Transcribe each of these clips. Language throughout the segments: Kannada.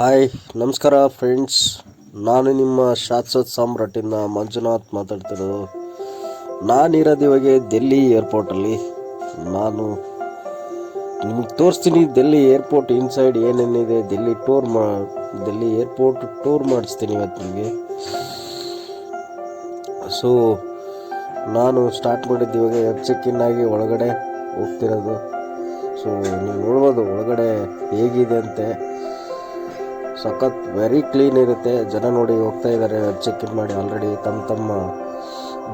ಹಾಯ್ ನಮಸ್ಕಾರ ಫ್ರೆಂಡ್ಸ್ ನಾನು ನಿಮ್ಮ ಶಾಶ್ವತ್ ಸಾಮ್ರಾಟಿನ ಮಂಜುನಾಥ್ ಮಾತಾಡ್ತಿರೋದು. ನಾನಿರೋದು ಇವಾಗ ಡೆಲ್ಲಿ ಏರ್ಪೋರ್ಟಲ್ಲಿ ನಾನು ನಿಮಗೆ ತೋರಿಸ್ತೀನಿ ಡೆಲ್ಲಿ ಏರ್ಪೋರ್ಟ್ ಇನ್ಸೈಡ್ ಏನೇನಿದೆ ಡೆಲ್ಲಿ ಟೂರ್ ಮಾ ಡೆಲ್ಲಿ ಏರ್ಪೋರ್ಟ್ ಟೂರ್ ಮಾಡಿಸ್ತೀನಿ ಇವತ್ತು ನಿಮಗೆ. ಸೊ ನಾನು ಸ್ಟಾರ್ಟ್ ಮಾಡಿದ್ದು ಇವಾಗ ಚೆಕ್ ಆಗಿ ಒಳಗಡೆ ಹೋಗ್ತಿರೋದು. ಸೊ ನೀವು ನೋಡ್ಬೋದು ಒಳಗಡೆ ಹೇಗಿದೆ ಅಂತೆ. ಸಖತ್ ವೆರಿ ಕ್ಲೀನ್ ಇರುತ್ತೆ. ಜನ ನೋಡಿ ಹೋಗ್ತಾ ಇದ್ದಾರೆ ಚೆಕ್ ಇನ್ ಮಾಡಿ ಆಲ್ರೆಡಿ ತಮ್ಮ ತಮ್ಮ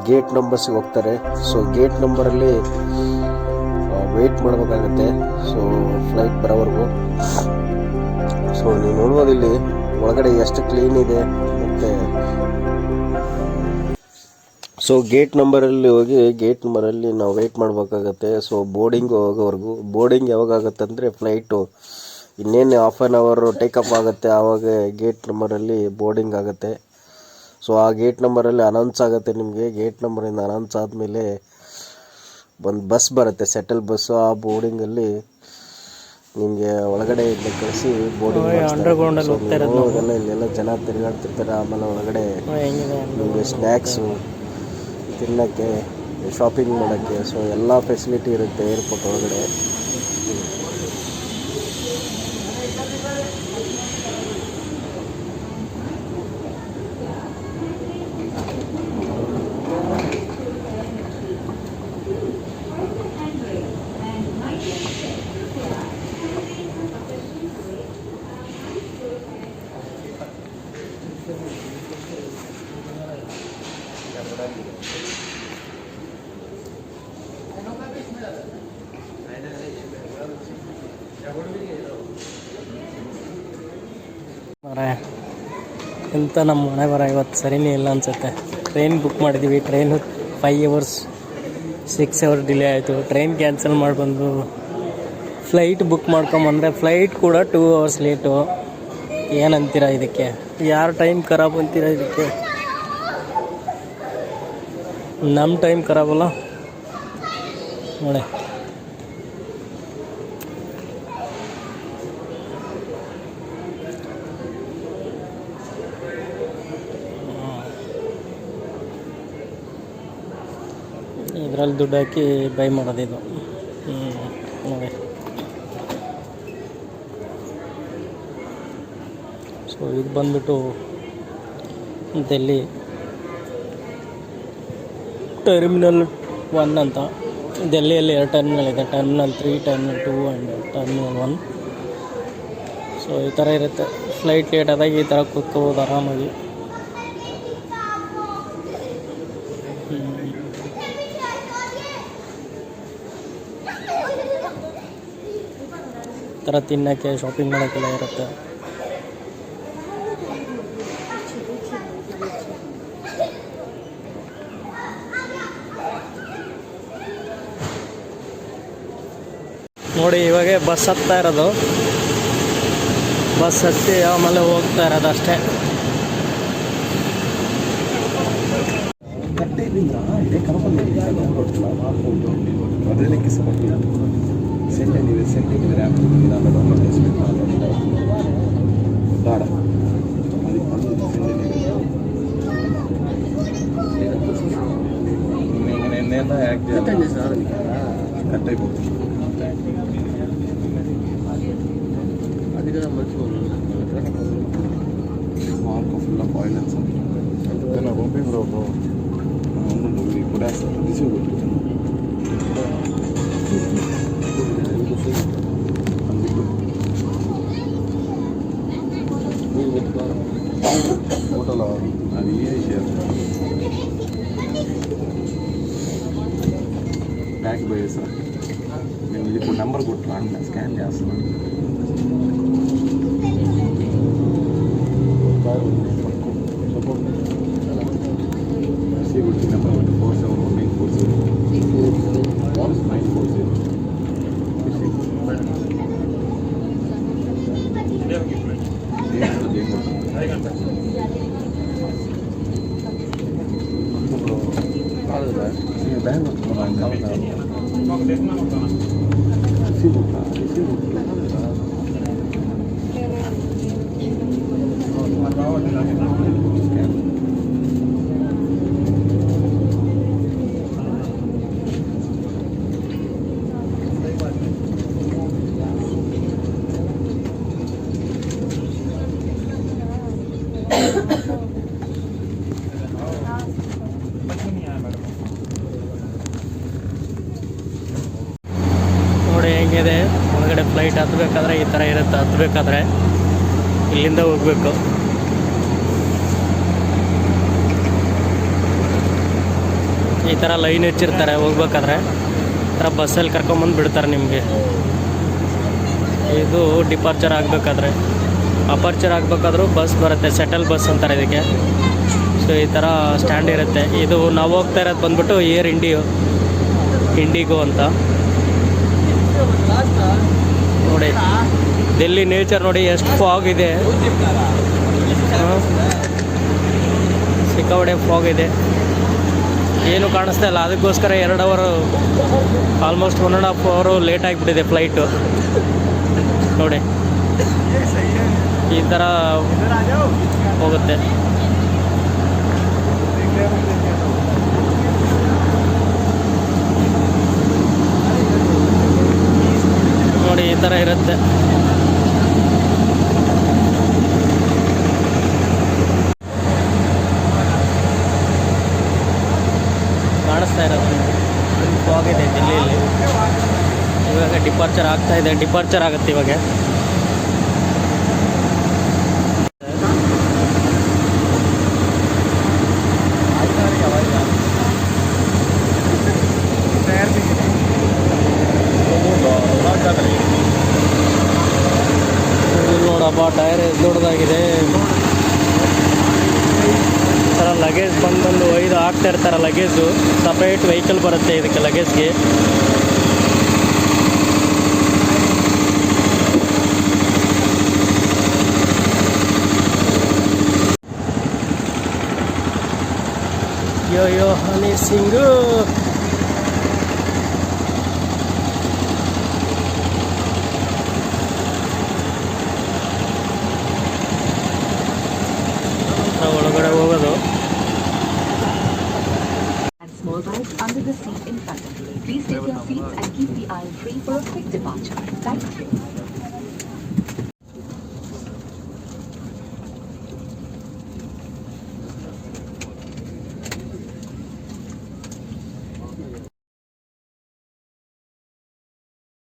ಗೇಟ್ ನಂಬರ್ಸಿಗೆ ಹೋಗ್ತಾರೆ. ಸೊ ಗೇಟ್ ನಂಬರಲ್ಲಿ ವೆಯ್ಟ್ ಮಾಡಬೇಕಾಗತ್ತೆ. ಸೊ ಫ್ಲೈಟ್ ಬರೋವರೆಗೂ. ಸೊ ನೀವು ನೋಡ್ಬೋದು ಇಲ್ಲಿ, ಒಳಗಡೆ ಎಷ್ಟು ಕ್ಲೀನ್ ಇದೆ ಮತ್ತು ಸೊ ಗೇಟ್ ನಂಬರಲ್ಲಿ ಹೋಗಿ ಗೇಟ್ ನಂಬರಲ್ಲಿ ನಾವು ವೆಯ್ಟ್ ಮಾಡಬೇಕಾಗತ್ತೆ. ಸೊ ಬೋರ್ಡಿಂಗ್ ಹೋಗೋವರೆಗೂ ಬೋರ್ಡಿಂಗ್ ಯಾವಾಗ ಆಗುತ್ತೆ ಅಂದರೆ ಫ್ಲೈಟು ಇನ್ನೇನು ಹಾಫ್ ಆನ್ ಅವರು ಟೇಕಪ್ ಆಗುತ್ತೆ ಆವಾಗ ಗೇಟ್ ನಂಬರಲ್ಲಿ ಬೋರ್ಡಿಂಗ್ ಆಗುತ್ತೆ. ಸೊ ಆ ಗೇಟ್ ನಂಬರಲ್ಲಿ ಅನೌನ್ಸ್ ಆಗುತ್ತೆ ನಿಮಗೆ. ಗೇಟ್ ನಂಬರಿಂದ ಅನೌನ್ಸ್ ಆದಮೇಲೆ ಒಂದು ಬಸ್ ಬರುತ್ತೆ ಸೆಟಲ್ ಬಸ್ಸು ಆ ಬೋರ್ಡಿಂಗಲ್ಲಿ ನಿಮಗೆ ಒಳಗಡೆ ಇಲ್ಲಿ ಕಳಿಸಿ ಬೋರ್ಡಿಂಗ್ ಇರೋದು ಇಲ್ಲೆಲ್ಲ ಜನ ತಿರುಗಾಡ್ತಿರ್ತಾರೆ. ಆಮೇಲೆ ಒಳಗಡೆ ನಿಮಗೆ ಸ್ನ್ಯಾಕ್ಸು ತಿನ್ನೋಕ್ಕೆ ಶಾಪಿಂಗ್ ಮಾಡೋಕ್ಕೆ ಸೊ ಎಲ್ಲ ಫೆಸಿಲಿಟಿ ಇರುತ್ತೆ ಏರ್ಪೋರ್ಟ್ ಒಳಗಡೆ. ಮರೆ. ಎಂತ ನಮ್ಮ ಮನೆ ಬರ ಇವತ್ತು ಸರಿನೇ ಇಲ್ಲ ಅನ್ಸುತ್ತೆ. ಟ್ರೈನ್ ಬುಕ್ ಮಾಡಿದ್ದೀವಿ train five hours six hour delay ಆಯಿತು. ಟ್ರೈನ್ ಕ್ಯಾನ್ಸಲ್ ಮಾಡಿ ಬಂದು ಫ್ಲೈಟ್ ಬುಕ್ ಮಾಡ್ಕೊಂಬಂದ್ರೆ ಫ್ಲೈಟ್ ಕೂಡ ಟೂ ಅವರ್ಸ್ ಲೇಟು ಏನಂತೀರ ಇದಕ್ಕೆ? ಯಾರ ಟೈಮ್ ಖರಾಬ್ ಅಂತೀರ ಇದಕ್ಕೆ? ನಮ್ಮ ಟೈಮ್ ಖರಾಬಲ್ಲ ನೋಡಿ ಇದರಲ್ಲಿ ದುಡ್ಡು ಹಾಕಿ ಬೈ ಮಾಡೋದು ಇದು. ನೋಡಿ. ಸೊ ಇದು ಬಂದ್ಬಿಟ್ಟು ಡೆಲ್ಲಿ ಟರ್ಮಿನಲ್ ಒನ್ ಅಂತ. ಡೆಲ್ಲಿಯಲ್ಲಿ ಎರಡು ಟರ್ಮಿನಲ್ ಇದೆ. Terminal three terminal two and terminal one so ಈ ಥರ ಇರುತ್ತೆ. ಫ್ಲೈಟ್ ಲೇಟ್ ಆದಾಗ ಈ ಥರ ಕೂತ್ಕೋಬೋದು ಆರಾಮಾಗಿ. ಥರ ತಿನ್ನೋಕ್ಕೆ ಶಾಪಿಂಗ್ ಮಾಡೋಕ್ಕೆಲ್ಲ ಇರುತ್ತೆ. ನೋಡಿ, ಇವಾಗ ಬಸ್ ಹತ್ತಾ ಇರೋದು. ಬಸ್ ಹತ್ತಿ ಆಮೇಲೆ ಹೋಗ್ತಾ ಇರೋದು ಅಷ್ಟೇ. sent and he was sent with rap in the government నేను నిన్న యాక్ట్ చేయాలి కట్ అయిపోతుంది అది కదా మంచి full of oil and something okay bro ఇప్పుడు ఫోటోలో అది వేసారు బ్యాక్ పోయేసారు మేము ఇప్పుడు నెంబర్ కొట్టాను స్కాన్ చేస్తున్నాను. 来，我给你讲讲。ಫ್ಲೈಟ್ ಹತ್ಬೇಕಾದ್ರೆ ಈ ಥರ ಇರುತ್ತೆ, ಹತ್ತಬೇಕಾದ್ರೆ ಇಲ್ಲಿಂದ ಹೋಗಬೇಕು. ಈ ಥರ ಲೈನ್ ಹೆಚ್ಚಿರ್ತಾರೆ, ಹೋಗ್ಬೇಕಾದ್ರೆ. ಈ ಥರ ಬಸ್ಸಲ್ಲಿ ಕರ್ಕೊಂಬಂದು ಬಿಡ್ತಾರೆ ನಿಮಗೆ. ಇದು ಡಿಪಾರ್ಚರ್ ಆಗಬೇಕಾದ್ರೆ. ಅಪರ್ಚರ್ ಆಗಬೇಕಾದ್ರೂ ಬಸ್ ಬರುತ್ತೆ ಸೆಟಲ್ ಬಸ್ ಅಂತಾರೆ ಇದಕ್ಕೆ. ಸೊ ಈ ಥರ ಸ್ಟ್ಯಾಂಡ್ ಇರುತ್ತೆ. ಇದು ನಾವು ಹೋಗ್ತಾ ಇರೋದು ಬಂದ್ಬಿಟ್ಟು ಏರ್ ಇಂಡಿಯೋ ಇಂಡಿಗೋ ಅಂತ. ಡೆಲ್ಲಿ ನೇಚರ್ ನೋಡಿ ಎಷ್ಟು ಫಾಗ್ ಇದೆ. ಸಿಕ್ಕಾಪಡೆ ಫಾಗ್ ಇದೆ. ಏನು ಕಾಣಿಸ್ತಾ ಇಲ್ಲ. ಅದಕ್ಕೋಸ್ಕರ ಎರಡು hour almost one and half hour late ಆಗಿಬಿಟ್ಟಿದೆ ಫ್ಲೈಟು ನೋಡಿ. ಈ ಥರ ಹೋಗುತ್ತೆ. ನೋಡಿ ಈ ಥರ ಇರುತ್ತೆ. ಕಾಣಿಸ್ತಾ ಇರೋದು. ಫಾಗ್ ಇದೆ ಡೆಲ್ಲಿಯಲ್ಲಿ ಇವಾಗ ಡಿಪಾರ್ಚರ್ ಆಗ್ತಾ ಇದೆ. ಡಿಪಾರ್ಚರ್ ಆಗುತ್ತೆ ಇವಾಗ. ಇಲ್ಲಿ ನೋಡಪ್ಪ, ಟೈರ್ ಎಷ್ಟು ದೊಡ್ಡದಾಗಿದೆ. ಈ ಲಗೇಜ್ ಬಂದು ಬಂದು ಒಯ್ದು ಹಾಕ್ತಾ ಇರ್ತಾರೆ ಲಗೇಜು ಸಪ್ರೇಟ್ ವೆಹಿಕಲ್ ಬರುತ್ತೆ ಇದಕ್ಕೆ ಲಗೇಜ್ಗೆ ಅಯ್ಯೋ ಹನಿ ಸಿಂಗು 拜